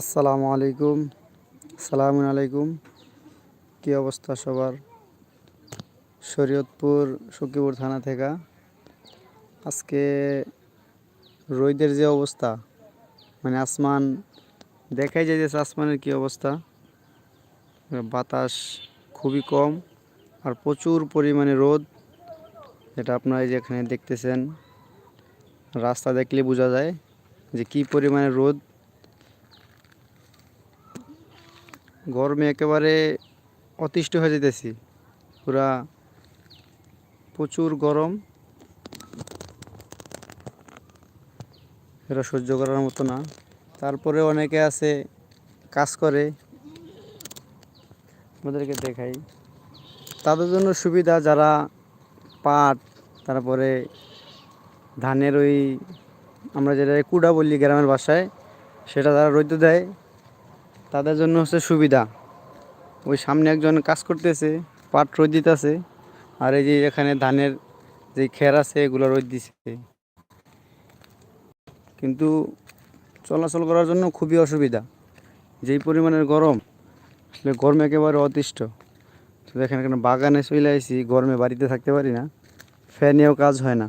আসসালামু আলাইকুম। সালামু আলাইকুম। কি অবস্থা সবার? শরীয়তপুর সখীপুর থানা থেকে। আজকে রোদের যে অবস্থা মানে আসমান, দেখাই যায় যে আসমানের কি অবস্থা। বাতাস খুবই কম আর প্রচুর পরিমাণে রোদ এটা আপনারা এই যে এখানে দেখতেছেন। রাস্তা দেখলে বোঝা যায় যে কি পরিমাণে রোদ গরমে একেবারে অতিষ্ঠ হয়ে যেতেছি। পুরা প্রচুর গরম। এটা সহ্য করার মতো না। তারপরে অনেকে আছে, কাজ করে। আমাদেরকে দেখাই। তাদের জন্য সুবিধা যারা পাট, তারপরে ধানের ওই, আমরা যেটা কুড়া বলি গ্রামের বাসায় সেটা তারা রোদ্দ দেয়। তাদের জন্য হচ্ছে সুবিধা। ওই সামনে একজন কাজ করতেছে, পাট রোদ দিতেছে, আর এই যে এখানে ধানের যে খের আছে, এগুলো রোদ দিছে। কিন্তু চলাচল করার জন্য খুবই অসুবিধা। যেই পরিমাণের গরম, আসলে গরমে একেবারে অতিষ্ঠ। তো দেখেন, এখানে বাগানে চলে আসি গরমে বাড়িতে থাকতে পারি না, ফ্যানেও কাজ হয় না।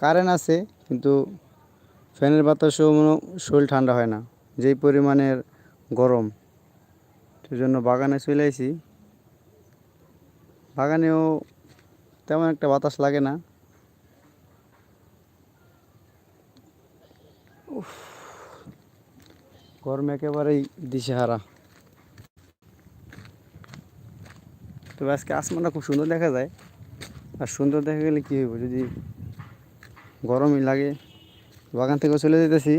কারেন্ট আছে, কিন্তু ফ্যানের বাতাসেও শরীর ঠান্ডা হয় না, যেই পরিমাণের গরম। সেই জন্য বাগানে চলে আসি বাগানেও তেমন একটা বাতাস লাগে না। গরম একেবারেই দিশেহারা। তবে আজকে আসমানটা খুব সুন্দর দেখা যায়। আর সুন্দর দেখা গেলে কী হইব? যদি গরমই লাগে। বাগান থেকে চলে যেতেছি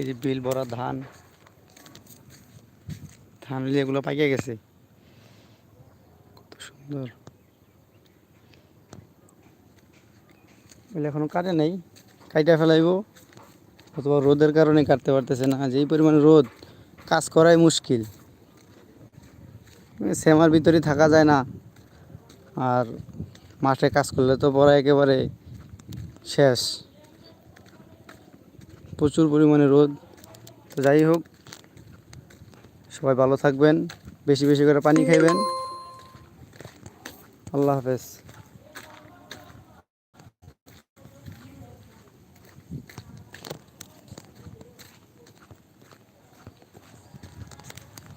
এই যে বিল ভরা ধান। হলে এগুলো পাইকে গেছে। কত সুন্দর। এখনও কাটে নাই, কাইটা ফেলাইব। অথবা রোদের কারণে কাটতে পারতেছে না, যেই পরিমাণে রোদ, কাজ করাই মুশকিল। শ্যামার ভিতরে থাকা যায় না। আর মাঠে কাজ করলে তো পরে একেবারে শেষ। প্রচুর পরিমাণে রোদ। তো যাই হোক সবাই ভালো থাকবেন বেশি বেশি করে পানি খাইবেন। আল্লাহ হাফেজ।